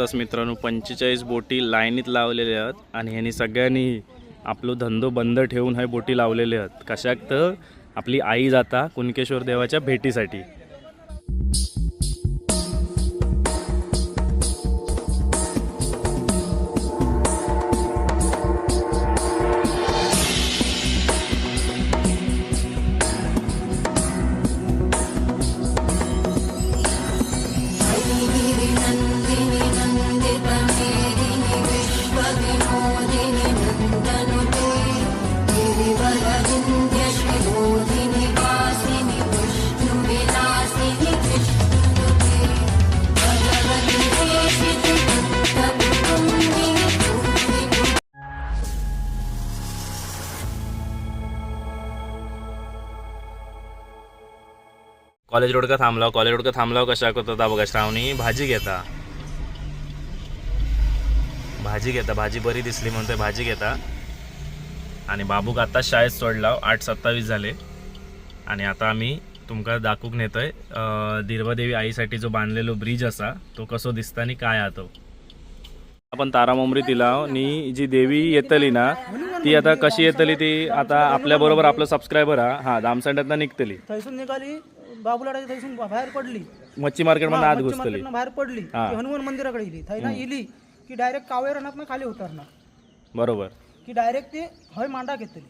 तस मित्रांनो पंचेचाळीस बोटी लाईनीत लावलेल्या आहेत आणि ह्यांनी सगळ्यांनी आपलो धंदो बंद ठेवून हे बोटी लावलेले आहेत. कशाक तर आपली आई जाता कुणकेश्वर देवाच्या भेटीसाठी. कॉलेज रोड का थांबलाव? कॉलेज रोड का थांबलाव कशा होता बघा श्रावणी भाजी घेता. भाजी घेता. भाजी बरी दिसली म्हणतोय भाजी घेता. आणि बाबूक आता शाळेत सोडला आठ सत्तावीस झाले. आणि आता आम्ही तुमका दाखवूक नेतोय अं, दिर्वादेवी आईसाठी जो बांधलेलो ब्रिज असा तो कसो दिसता आणि काय हा तो? आपण तारामोमरी दिला आणि जी देवी येतली ना ती आता कशी येतली ती आता आपल्या बरोबर आपलं सबस्क्रायबर हा. हा दामसंड्यातनं निघतली. थैसून निघाली बाबुलाडाची थैसून बाहेर पडली. मच्छी मार्केटमध्ये आत मच्छी घुसतली मार्केटनं बाहेर पडली. हा. हनुमान मंदिराकडे गेली. थैना इली की डायरेक्ट कावेरणात खाली उतरणार. बरोबर. की डायरेक्ट ते हय मांडा घेतली.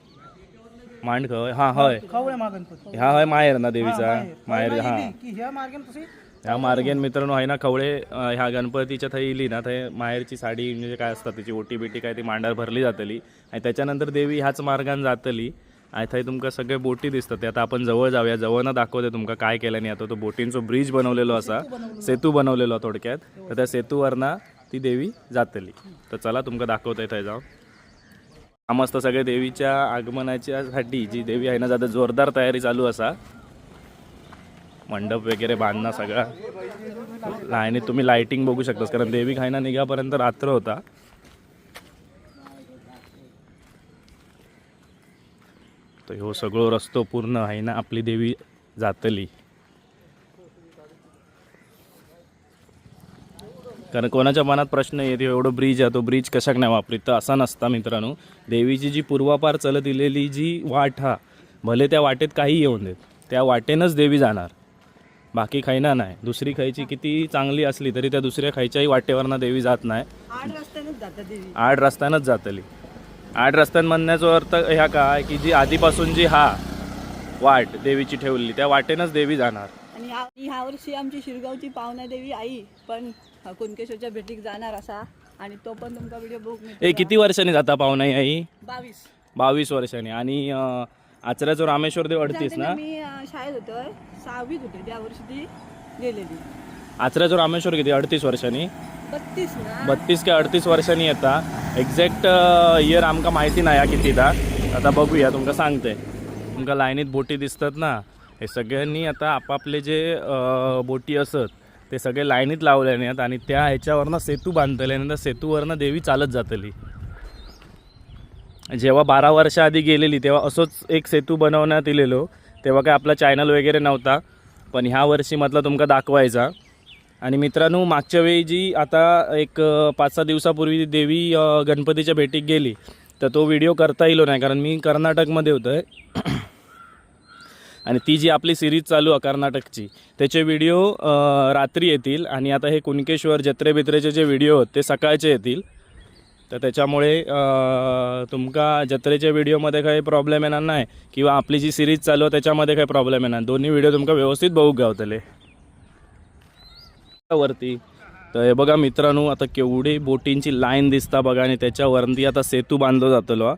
मांड खय हा हय. खवळे मा गणपती ह्या माहेर ना हा, देवीचा. माहेर. हा. इली की ह्या मार्गाने तशी ह्या मार्गेन मित्रांनो आहे ना खवळे अं, ह्या गणपतीच्या थंय इली ना थंय माहेरची साडी म्हणजे काय असतात तिची ओटी बिटी काय ती मांडार भरली जातली. आणि त्याच्यानंतर देवी ह्याच मार्गान जातली. आणि थंय तुमका सगळे बोटी दिसतात. ते आता आपण जवळ जाऊया. जवळना दाखवते तुमकां काय केलं नाही आता तो बोटींचो ब्रिज बनवलेलो असा. सेतू बनवलेलो थोडक्यात. तर त्या सेतूवरना ती देवी जातली. तर चला तुमका दाखवतंय थंय जाऊन. मस्त सगळे देवीच्या आगमनाच्यासाठी जी देवी आहे ना जाता जोरदार तयारी चालू असा. मंडप वगैरे बांधणं सगळा. आणि तुम्ही लायटिंग बघू शकतास कारण देवी खायना निघापर्यंत रात्र होता. तर ह्यो सगळो रस्तो पूर्ण आहे ना आपली देवी जातली. कारण कोणाच्या मनात प्रश्न येते एवढं ब्रिज आहे तो ब्रिज कशाक नाही वापरीत? तर असा नसता मित्रांनो. देवीची जी पूर्वापार चलत दिलेली जी वाट हा भले त्या वाटेत काही येऊन देत त्या वाटेनंच देवी जाणार. बाकी खायना नाही. दुसरी खायची किती चांगली असली तरी त्या दुसऱ्या खायच्याही वाटेवरनं देवी जात नाही. आठ रस्त्यानेच आड जातली. आड रस्त्यान म्हणण्याचा अर्थ ह्या काय की जी आधीपासून जी हा वाट देवीची ठेवली त्या वाटेनंच देवी जाणार. आणि ह्या ह्या वर्षी आमची शिरगावची पावना देवी आई पण कुणकेश्वरच्या भेटीक जाणार असा आणि तो पण तुमका व्हिडिओ बघ ए किती वर्षांनी जाता पाहुणा आई? बावीस. बावीस वर्षांनी. आणि अं, आचऱ्याचं रामेश्वर देव अडतीस ना? मी अं, शाळेत होतोय सहावीत होते. त्या वर्षी ती गेलेली. आचऱ्याचं रामेश्वर किती? अडतीस वर्षांनी? बत्तीस काय अडतीस वर्षांनी येता. एक्झॅक्ट इयर आमकां माहिती नाही हा कितीदा. आता बघूया तुमका सांगते. तुमका लाईनीत बोटी दिसतात ना. हे सगळ्यांनी आता आपापले जे बोटी असत ते सगळे लाईनीत लावल्याने आहेत आणि त्या ह्याच्यावरनं सेतू बांधतले आणि त्या सेतूवरनं देवी चालत जातली. जेव्हा बारा वर्षा आधी गेलेली तेव्हा असंच एक सेतू बनवण्यात इलेलो तेव्हा काय आपला चॅनल वगैरे नव्हता. पण ह्या वर्षी म्हटलं तुमका दाखवायचा. आणि मित्रांनो मागच्या वेळी जी आता एक पाच सहा दिवसापूर्वी देवी गणपतीच्या भेटीत गेली तर तो व्हिडिओ करता येलो नाही कारण मी कर्नाटकमध्ये होतो आहे आणि ती जी आपली सिरीज चालू आहे कर्नाटकची त्याचे व्हिडिओ रात्री येतील. आणि आता हे कुणकेश्वर जत्रे बित्रेचे जे व्हिडिओ आहेत ते सकाळचे येतील. तर त्याच्यामुळे तुमका जत्रेच्या व्हिडिओमध्ये काही प्रॉब्लेम येणार नाही किंवा आपली जी सिरीज चालू आहे त्याच्यामध्ये काही प्रॉब्लेम येणार दोन्ही व्हिडिओ तुमका व्यवस्थित बघू गावतले. वरती. तर हे बघा मित्रांनो आता केवढी बोटींची लाईन दिसता बघा आणि त्याच्यावरती आता सेतू बांधलो जातलो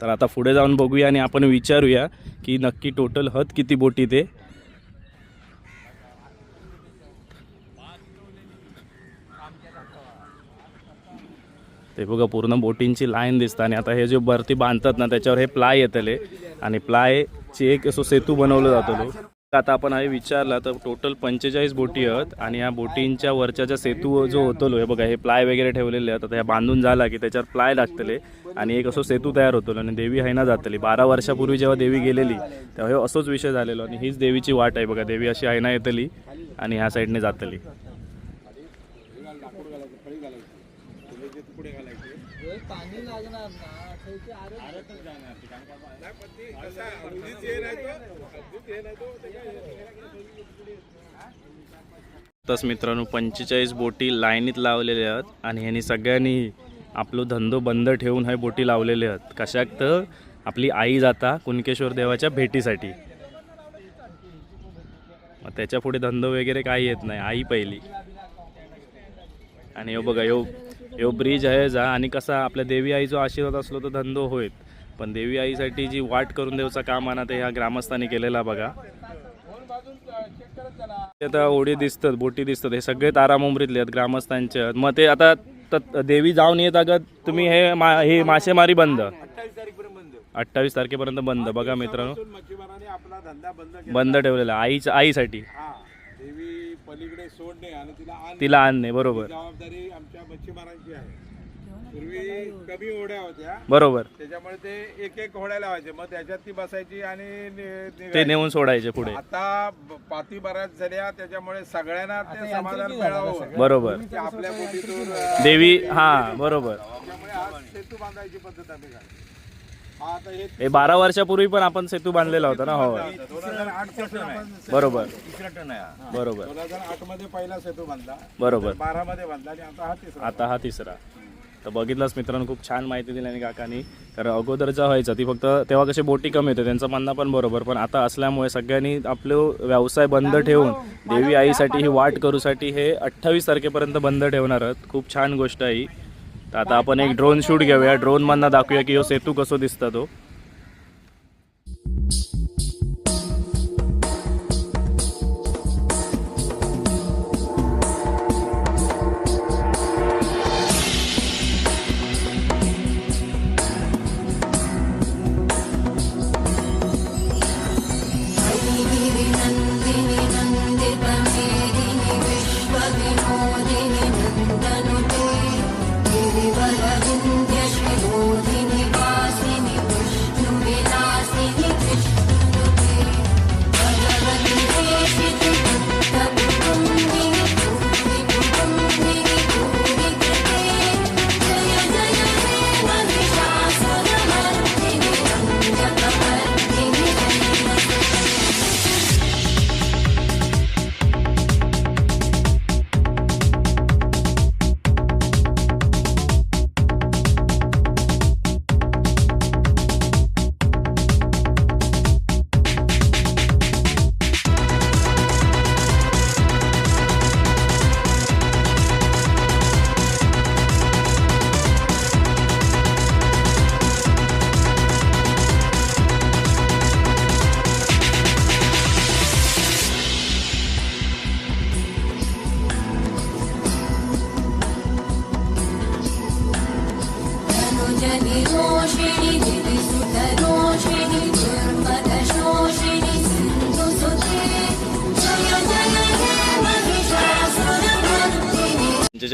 तर आता पुढे जाऊन बघूया आणि आपण विचारूया की नक्की टोटल हत किती बोटी ते. ते बघा पूर्ण बोटींची लाईन दिसतं आणि आता हे जे भरती बांधतात ना त्याच्यावर हे प्लाय येतले. आणि प्लायचे एक असं सेतू बनवलं जातो आता आपण हे विचारला तर टोटल पंचेचाळीस बोटी आहेत आणि या बोटींच्या वरच्या ज्या सेतू जो होतो हे बघा हे प्लाय वगैरे ठेवलेले आहेत आता ह्या बांधून झाला की त्याच्यावर प्लाय लागतले आणि एक असं सेतू तयार होतो आणि देवी आहे ना जातली बारा वर्षापूर्वी जेव्हा देवी गेलेली तेव्हा हे असंच विषय झालेलो आणि हीच देवीची वाट आहे बघा देवी अशी आहे ना येतली आणि ह्या साईडने जातली पाणी लागणार ना नाही, पण ती कसं आहे, अगदीच हे नाही तो, अगदीच हे नाही तो, ते काय तस मित्रांनो पंचेचाळीस बोटी लाईनीत लावलेल्या आहेत आणि ह्यांनी सगळ्यांनी आपलो धंदो बंद ठेवून हे बोटी लावलेले आहेत. कशाक तर आपली आई जाता कुणकेश्वर देवाच्या भेटीसाठी. मग त्याच्या पुढे धंदो वगैरे काही येत नाही आई पहिली. आणि यो बघा यो यो ब्रिज आहे जा. आणि कसा आपल्या देवी आईचा आशीर्वाद असलो तर धंदो होईत पण देवी आईसाठी जी वाट करून देऊचा काम आणा ते ह्या ग्रामस्थांनी केलेला बघा. आता ओढी दिसतात बोटी दिसतात हे सगळे तारामुंबरीतले आहेत ग्रामस्थांचे. आहेत मग ते आता त- देवी जाऊन येत अगं तुम्ही हे मा हे मासेमारी बंद. अठ्ठावीस तारीखपर्यंत बंद. अठ्ठावीस तारखेपर्यंत बंद. बघा मित्रांनो. पासून मच्छीमाराने आपला धंदा बंद केला. बंद ठेवलेला. आईच्या आईसाठी. हा देवी पलीकडे सोडणे आणि तिला आण तिला आणणे बरोबर. जबाबदारी आमच्या मच्छीमारांची आहे. पूर्वी कमी ओढ्या होत्या. बरोबर. त्याच्यामुळे ते एक एक होड्या लावायचे. मग त्याच्यात ती बसायची आणि नि- ते. नेऊन सोडायचे पुढे. आता ब- पाती बऱ्याच झाल्या. त्याच्यामुळे सगळ्यांना ते समाधान मिळावं. बरोबर. की आपल्या बोटीतून अं, देवी हा बरोबर. त्यामुळे सेतू बांधायची पद्धत आम्ही. हा आता हे हे बारा वर्षापूर्वी पण आपण सेतू बांधलेला होता ना? हो. दोन हजार आठपासून आपण बरोबर. तिसरा टन आहे बरोबर. दोन हजार आठमध्ये पहिला सेतू बांधला. बरोबर. बारा मध्ये बांधला आणि आता हा तिसरा. आता हा तिसरा. तर बघितलंच मित्रांनो खूप छान माहिती दिली आणि काकानी. कारण अगोदरचा व्हायचा ती फक्त तेव्हा कशी बोटी कमी होते त्यांचं म्हणणं पण बरोबर. पण आता असल्यामुळे सगळ्यांनी आपलं व्यवसाय बंद ठेवून देवी आईसाठी ही वाट करूसाठी हे अठ्ठावीस तारखेपर्यंत बंद ठेवणार आहेत. खूप छान गोष्ट आहे ही. तर आता आपण एक ड्रोन शूट घेऊया. ड्रोन मधनं दाखवूया की हो सेतू कसो दिसता तो.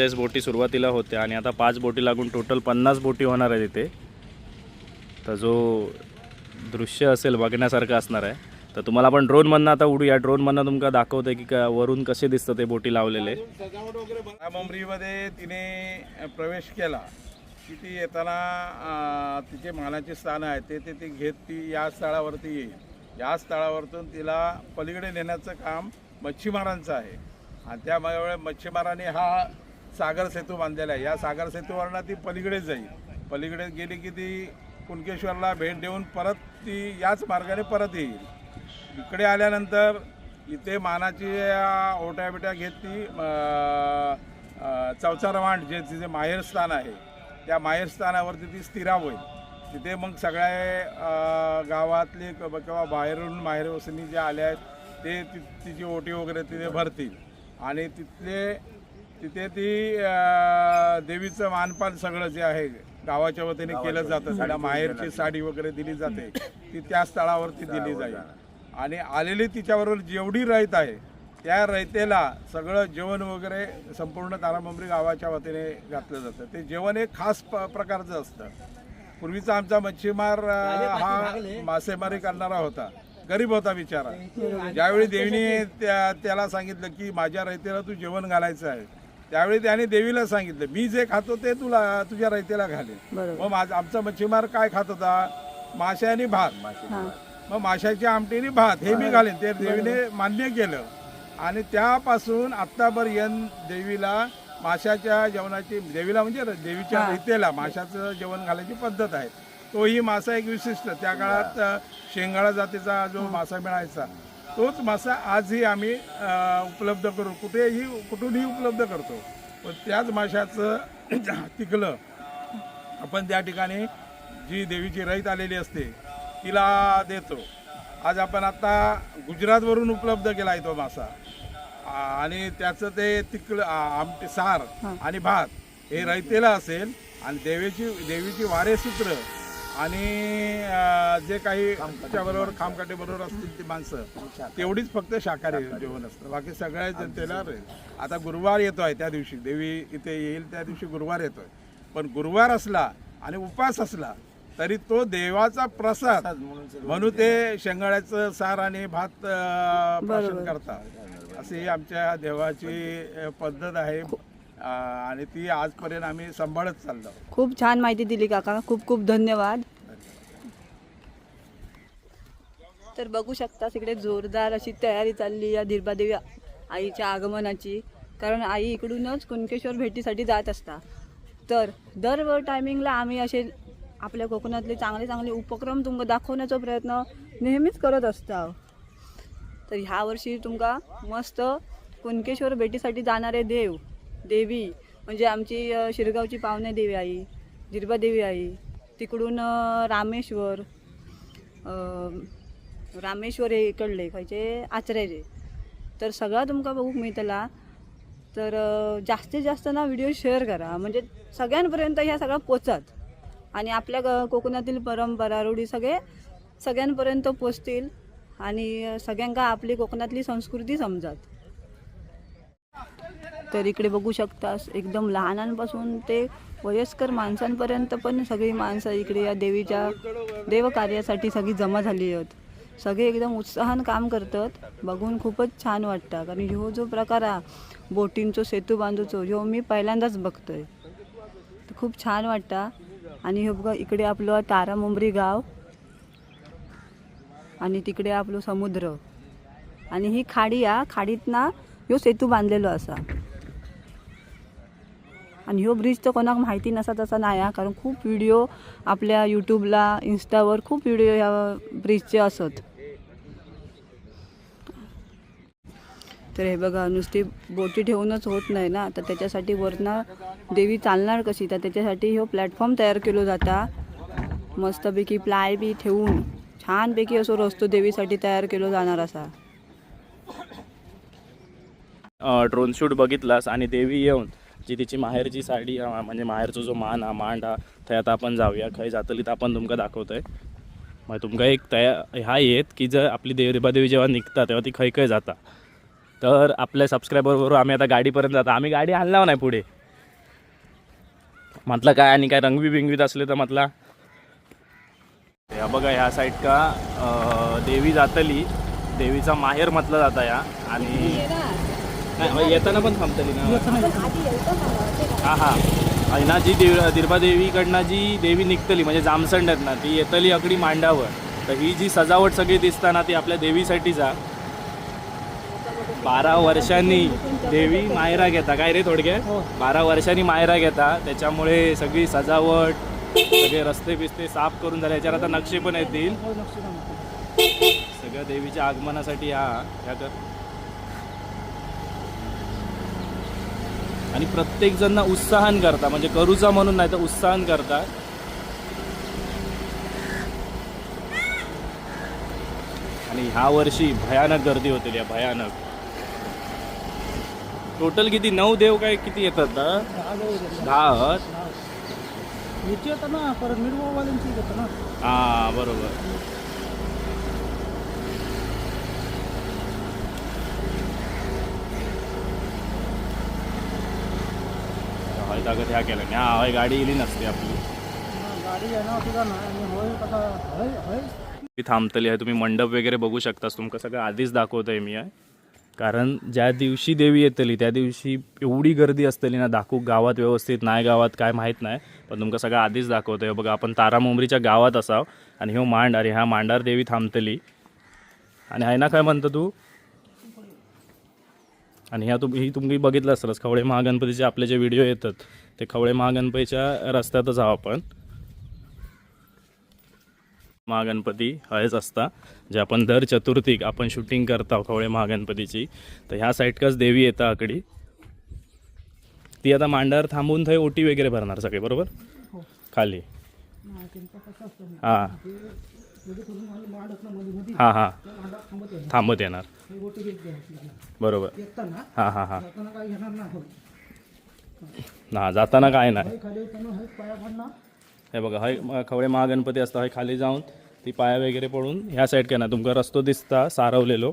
पंचेचाळीस बोटी सुरुवातीला होत्या आणि आता पाच बोटी लागून टोटल पन्नास बोटी होणार आहे तिथे तर जो दृश्य असेल बघण्यासारखं असणार आहे. तर तुम्हाला आपण ड्रोनमधनं आता उडूया ड्रोनमधनं तुमका दाखवतंय की का वरून कसे दिसतं ते बोटी लावलेले. मुंबईमध्ये तिने प्रवेश केला. की ती येताना तिचे मानाचे स्थान आहे. ते ते ती घेत ती या स्थळावरती येईल. या स्थळावरतून तिला पलीकडे नेण्याचं काम मच्छीमारांचं आहे. आणि त्यामुळे मच्छीमारांनी हा सागर सेतू बांधलेला आहे. या सागर सेतूवरनं ती पलीकडे जाईल. पलीकडे गेली की ती कुणकेश्वरला भेट देऊन परत ती याच मार्गाने परत येईल. इकडे आल्यानंतर इथे मानाची ओट्या बिट्या घेत ती चौचारवांड चौचार जे तिचे माहेरस्थान आहे त्या माहेरस्थानावरती ती स्थिरा होईल. तिथे मग सगळ्या गावातले किंवा बाहेरून माहेरवसनी जे आले आहेत ते ति तिची ओटी वगैरे तिथे भरतील. आणि तिथले तिथे ती देवीचं मानपान सगळं जे आहे गावाच्या वतीने केलं जातं. सगळ्या माहेरची साडी वगैरे दिली जाते. ती त्या स्थळावरती दिली जाईल. आणि आलेली तिच्याबरोबर जेवढी रहित आहे त्या रयतेला सगळं जेवण वगैरे संपूर्ण तारामुंबरी गावाच्या वतीने घातलं जातं. ते जेवण एक खास प प्रकारचं असतं. पूर्वीचा आमचा मच्छीमार हा मासेमारी करणारा होता. गरीब होता बिचारा. ज्यावेळी देवीने त्या त्याला सांगितलं की माझ्या रयतेला तू जेवण घालायचं आहे. त्यावेळी त्याने देवीला सांगितलं मी जे खातो ते तुला तुझ्या रयतेला बरोबर. मग माझा आमचा मच्छीमार काय खात होता? मासे आणि भात. मग माशाची आमटी आणि भात हे मी घालेन. ते देवीने मान्य केलं. आणि त्यापासून आत्तापर्यंत देवीला माशाच्या जेवणाची देवीला म्हणजे देवीच्या. रयतेला माशाचं जेवण घालायची पद्धत आहे. तोही मासा एक विशिष्ट. त्या काळात शेंगाळा जातीचा जो मासा मिळायचा तोच मासा आजही आम्ही उपलब्ध करू. कुठेही कुठूनही उपलब्ध करतो. पण त्याच माशाचं तिकलं आपण त्या ठिकाणी जी देवीची रईत आलेली असते तिला देतो. आज आपण आता गुजरातवरून उपलब्ध केला आहे तो मासा. आणि त्याचं ते तिकलं आमटे सार आणि भात हे रयतेला असेल. आणि देवीची देवीची वारेसूत्र आणि जे काही बरोबर खामकाटे बरोबर असतील ती माणसं तेवढीच फक्त शाकाहारी जेवण असतं. बाकी सगळ्या जनतेला राहील आता गुरुवार येतो आहे त्या दिवशी. देवी इथे येईल त्या दिवशी गुरुवार येतोय. पण गुरुवार असला आणि उपास असला तरी तो देवाचा प्रसाद म्हणून ते शेंगाळ्याचं सार आणि भात प्राशन करतात. अशी आमच्या देवाची पद्धत आहे. आणि ती आजपर्यंत आम्ही सांभाळत चाललो. खूप छान माहिती दिली काका. खूप खूप धन्यवाद. तर बघू शकता इकडे जोरदार अशी तयारी चालली या दिरबादेवी आईच्या आगमनाची. कारण आई इकडूनच कुणकेश्वर भेटीसाठी जात असता. तर दर टायमिंगला आम्ही असे आपल्या कोकणातले चांगले चांगले उपक्रम तुमका दाखवण्याचा प्रयत्न नेहमीच करत असता. तर ह्या वर्षी तुमका मस्त कुणकेश्वर भेटीसाठी जाणारे देव देवी म्हणजे आमची शिरगावची पावने देवी आई दिरबादेवी आई तिकडून रामेश्वर रामेश्वर हे इकडले खंयचे आचऱ्याचे तर सगळा तुमका बघूक मिळतला. तर जास्तीत जास्त ना व्हिडिओ शेअर करा. म्हणजे सगळ्यांपर्यंत ह्या सगळं पोचत. आणि आपल्या कोकणातील परंपरा रूढी सगळे सगळ्यांपर्यंत पोचतील. आणि सगळ्यांका आपली कोकणातली संस्कृती समजत. तर इकडे बघू शकतास एकदम लहानांपासून ते वयस्कर माणसांपर्यंत पण सगळी माणसं इकडे या देवीच्या देवकार्यासाठी सगळी जमा झाली आहेत. सगळे एकदम उत्साहान काम करतात. बघून खूपच छान वाटतं. कारण ह्यो जो प्रकार हा बोटींचो सेतू बांधूचो ह्यो मी पहिल्यांदाच बघतोय. तर खूप छान वाटतं. आणि हे बघा इकडे आपलं तारामुंबरी गाव आणि तिकडे आपलं समुद्र. आणि ही खाडी हा खाडीत ना ह्यो सेतू बांधलेलो असा. आणि ह्यो ब्रिज तर कोणाक माहिती नसा तसा नाही हा. कारण खूप व्हिडिओ आपल्या यूट्यूबला इन्स्टावर खूप व्हिडिओ ह्या ब्रिजचे असत. तर हे बघा नुसती बोटी ठेवूनच होत नाही ना. तर त्याच्यासाठी वरनं देवी चालणार कशी? तर त्याच्यासाठी ह्यो प्लॅटफॉर्म तयार केलो जाता. मस्तपैकी प्लाय बी ठेवून छानपैकी असो रस्तो देवीसाठी तयार केलो जाणार असा. ड्रोन शूट बघितलास आणि देवी येऊन जी तिची माहेरची साडी म्हणजे माहेरचो जो मान हा मांड हा थंय आता आपण जाऊया. खंय जातली तर आपण तुमका दाखवतोय. मग तुमका एक तया हा येत की जर आपली देवदेवी जेव्हा निघता तेव्हा ती खंय खंय जाता. तर आपल्या सबस्क्रायबरबरोबर आम्ही आता गाडीपर्यंत जाता. आम्ही गाडी आणला नाही पुढे. म्हटलं काय आणि काय रंगवी बिंगवीत असले तर म्हटला. या बघा ह्या साईड का देवी जातली. देवीचा माहेर म्हटलं जाता या. आणि नाही, येताना पण थांबतली ना. हा हा. आणि ना जी देव दिरबादेवीकडनं जी देवी निघतली म्हणजे जामसंड आहेत ना ती येतली अगदी मांडावर. तर ही जी सजावट सगळी दिसता ना ती आपल्या देवीसाठीच. आ बारा वर्षांनी देवी मायरा घेता. काय रे थोडक्यात? बारा वर्षांनी मायरा घेता. त्याच्यामुळे सगळी सजावट सगळे रस्ते बिस्ते साफ करून झाले. याच्यावर आता नक्षे पण येतील. सगळ्या देवीच्या आगमनासाठी हा ह्या कर आणि प्रत्येक जण ना उत्साहन करता म्हणजे करूचा म्हणून नाही तर उत्साहन करता. आणि ह्या वर्षी भयानक गर्दी होतील या भयानक. टोटल किती? नऊ देव काय किती येतात ना दहा ना परत मिरवावाल्यांची येतं ना. हा बरोबर. हय ह्या केलं नाही हा हय गाडी इली नसते आपली. ती थांबतली आहे. तुम्ही मंडप वगैरे बघू शकतास. तुमका सगळं आधीच दाखवतोय मी आहे कारण ज्या दिवशी देवी येतली त्या दिवशी एवढी गर्दी असतली ना दाखवू गावात व्यवस्थित नाही गावात काय माहीत नाही. पण तुमका सगळं आधीच दाखवतोय. बघा आपण तारामुंबरीच्या गावात असाव. आणि ह्यो मांड अरे ह्या मांडार देवी थांबतली. आणि आहे ना काय म्हणतो तू? आणि ह्या तुम ही तुम्ही बघितलं असलंच खवळे महागणपतीचे आपले जे व्हिडिओ येतात ते खवळे महागणपतीच्या रस्त्यातच आहो आपण. महागणपती हयच असता जे आपण दर चतुर्थीक आपण शूटिंग करता खवळे महागणपतीची. तर ह्या साईडकाच देवी येता आकडी. ती आता मांडावर थांबून थंय ओटी वगैरे भरणार सगळे बरोबर? खाली. हां. हां हां. थांबत येणार. बरोबर. येताना हां हां हां. जाताना काय घेणार नाही ना जाताना काय नाही खाली येताना हे पाया पडणार हे बघा हय खवळे महागणपती असता हय खाली जाऊन ती पाया वगैरे पडून ह्या साईड काय ना तुमका रस्तो दिसता सारवलेलो.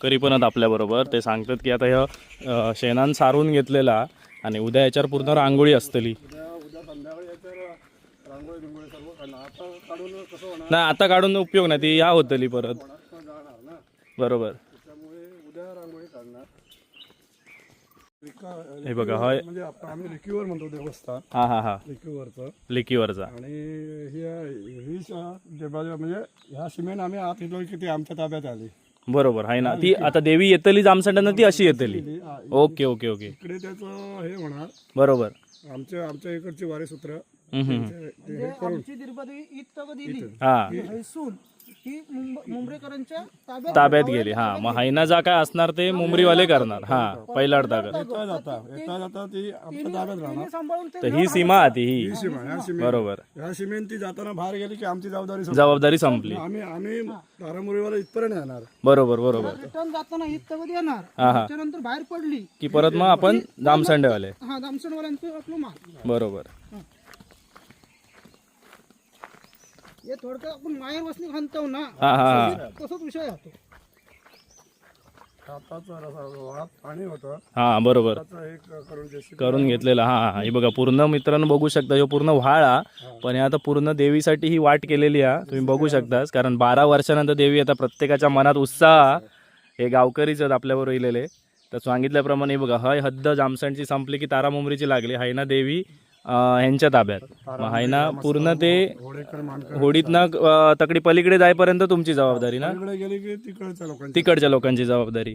करी पण आपल्याबरोबर ते सांगतात की आता ह्या शेणान सारून घेतलेला आणि उद्या याच्यावर पूर्ण रांगोळी असतली. नाही आता काढून उपयोग नाही. ती ह्या होतली परत. बरोबर. हे बघा हय म्हणजे आपण आम्ही रिक्युअर म्हणतो देवस्थान. हा हा हा. लिकीवरचा. आणि ही ही म्हणजे ह्या सिमेंट आम्ही आत येतो की ती आमच्या ताब्यात आली. बरोबर आहे ना. ती आता देवी येतली जामसंडानं ती अशी येतली. हा, ओके ओके ओके. इकडे त्याचं हे होणार. बरोबर. आमच्या आमच्या इकडची वारीसूत्र. हम्म, हम्म. ते- ते म्हणजे हे करून आमची दीर्घदेवी इतकं दिली? हा. हैसून ही मुंब- मुंबरेकरांच्या ताब्यात ताब्यात गेली. हा मग हायना जा काय असणार ते मुंबरीवाले करणार. हा पहिला ताब्यात येता जाता येता जाता ती आमच्या ताब्यात राहणार. तिने सांभाळून ते तर ही सीमा आती ही. ही सीमा ह्या सिमेंट बरोबर. ह्या सिमेंट ती जाताना बाहेर गेली की आमची जबाबदारी संपली. जबाबदारी संपली. आम्ही आम्ही तारामुरीवाला इथपर्यंत येणार. बरोबर बरोबर. रिटर्न जाताना येणार. हा हा. त्याच्यानंतर बाहेर पडली. की परत मग आपण जामसंडेवाले. हा दामसनवाल्यांचं आपलं माल. बरोबर. हे आपण माहेर वसनी ना हा तसंच विषय पाणी होतं. हा बरोबर. त्याचं एक करून घेतलेला हा हा. हे बघा पूर्ण मित्रांनो बघू शकता ह्यो पूर्ण व्हाळा पण हे आता पूर्ण देवीसाठी ही वाट केलेली आहे. तुम्ही बघू शकताच कारण बारा वर्षानंतर देवी आता प्रत्येकाच्या मनात उत्साह हे गावकरीच आहेत आपल्याबरोबर इलेले. तर सांगितल्याप्रमाणे हे बघा हय हद्द जामसणची संपली की तारा मुंबरीची लागली हायना देवी अं, ह्यांच्या ताब्यात. मग हायना पूर्ण ते होडीतनं तकडी पलीकडे जाईपर्यंत तुमची जबाबदारी ना? तिकडच्या लोकांची. जबाबदारी.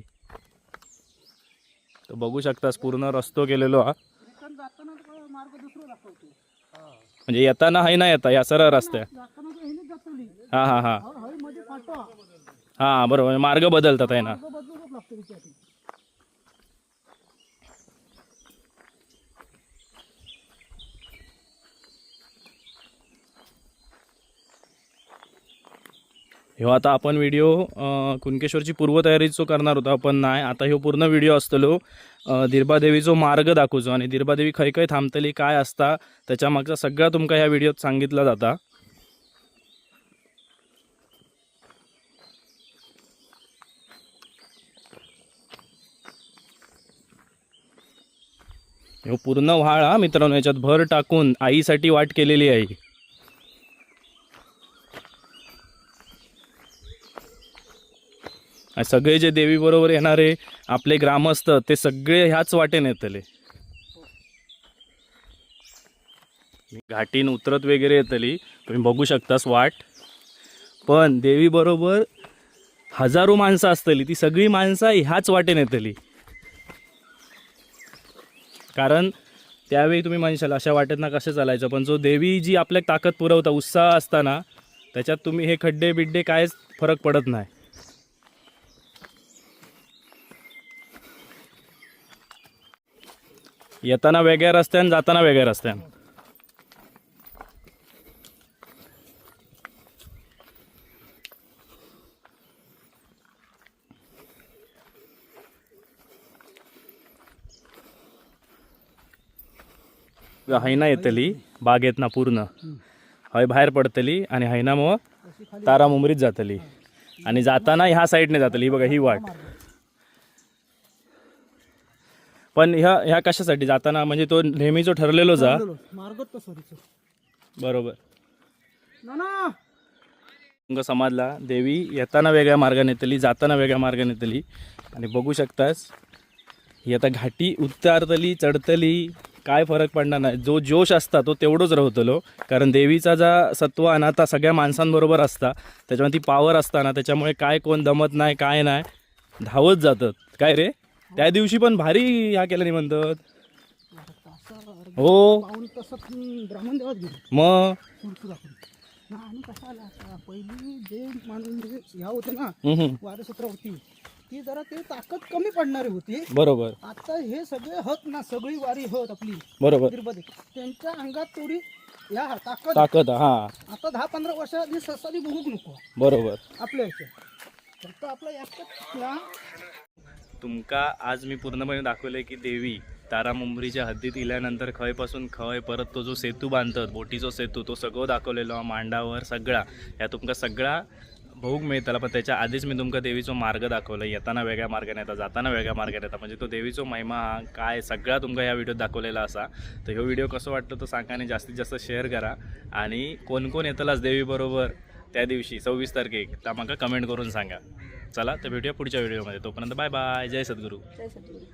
तर बघू शकतास पूर्ण रस्तो केलेलो हा. म्हणजे येताना आहे ना येता या सरळ रस्त्या. हा हा हा. हय हा बरोबर मार्ग बदलतात आहे ना. ह्यो आता आपण व्हिडिओ कुणकेश्वरची पूर्वतयारीचो करणार होतो पण नाही आता ह्यो पूर्ण व्हिडिओ असतलो. दिर्बादेवीचो मार्ग दाखवचो आणि दिर्बादेवी खंय खंय थांबतली काय असता त्याच्या मागचा सगळा तुमका ह्या व्हिडिओत सांगितला जाता. ह्यो पूर्ण व्हाळा मित्रांनो याच्यात भर टाकून आईसाठी वाट केलेली आहे. सगळे जे देवीबरोबर येणारे आपले ग्रामस्थ ते सगळे ह्याच वाटेने येतले. घाटीन उतरत वगैरे येतली. तुम्ही बघू शकतास वाट. पण देवीबरोबर हजारो माणसं असतली. ती सगळी माणसं ह्याच वाटेने येतली. कारण त्यावेळी तुम्ही म्हणशाल अशा वाटेतना कसं चालायचं? पण जो देवी जी आपल्या ताकद पुरवता उत्साह असताना त्याच्यात तुम्ही हे खड्डे बिड्डे कायच फरक पडत नाही. येताना वेगळ्या रस्त्यान जाताना वेगळ्या रस्त्यान. हैना येतली बागेतना पूर्ण. हय बाहेर पडतली आणि हैना मग तारा मुंबरीत जातली. आणि जाताना ह्या साईडने जातली. ही बघा ही वाट. पण ह्या ह्या कशासाठी? जाताना म्हणजे तो नेहमीचो ठरलेलो जा. मार्ग बरोबर. ना ना तुमका समाजला देवी येताना वेगळ्या मार्गाने येतली जाताना वेगळ्या मार्गाने येतली आणि बघू शकतास ही आता घाटी उतारतली चढतली काय फरक पडणार नाही. जो जोश असता तो तेवढंच राहतलो कारण देवीचा जा सत्व आता सगळ्या माणसांबरोबर असता त्याच्यामुळे ती पावर असताना त्याच्यामुळे काय कोण दमत नाही काय नाही धावत जातात काय रे? त्या दिवशी पण भारी ह्या केलं नाही म्हणतात हो. ब्राह्मण देवात मग? आणि कसं आलं आता पहिली जे माणूस ह्या होते ना हम्म, होती ती जरा ते ताकद कमी पडणारी होती बरोबर. आता हे सगळे हत ना सगळी वारी हत आपली बरोबर. तिरुपती त्यांच्या अंगात थोडी या ताकद ताकद हा. आता दहा पंधरा वर्षाआधी ससादी बघूक नको बरोबर. आपल्या ह्याच्यात फक्त आपला याच्यात ना तुमका आज मी पूर्णपणे दाखवलंय की देवी तारा मुंबरीच्या हद्दीत इल्यानंतर खयपासून खय परत तो जो सेतू बांधतात बोटीचो सेतू तो सगळं दाखवलेलो मांडावर सगळा. ह्या तुमका सगळा भोग मिळतला पण त्याच्या आधीच मी तुमका देवीचो मार्ग दाखवला येताना वेगळ्या मार्गाने येता जाताना वेगळ्या मार्गाने येता. म्हणजे तो देवीचो महिमा हा काय सगळा तुमका ह्या व्हिडिओत दाखवलेला असा. तर ह्यो व्हिडिओ कसं वाटतो तो सांगा आणि जास्तीत जास्त शेअर करा. आणि कोण कोण येतलाच देवीबरोबर त्या दिवशी सव्वीस तारखेक तर कमेंट करून सांगा. चला तर भेटूया पुढच्या व्हिडिओमध्ये. तोपर्यंत बाय बाय. जय सद्गुरू. जय सद्गुरू.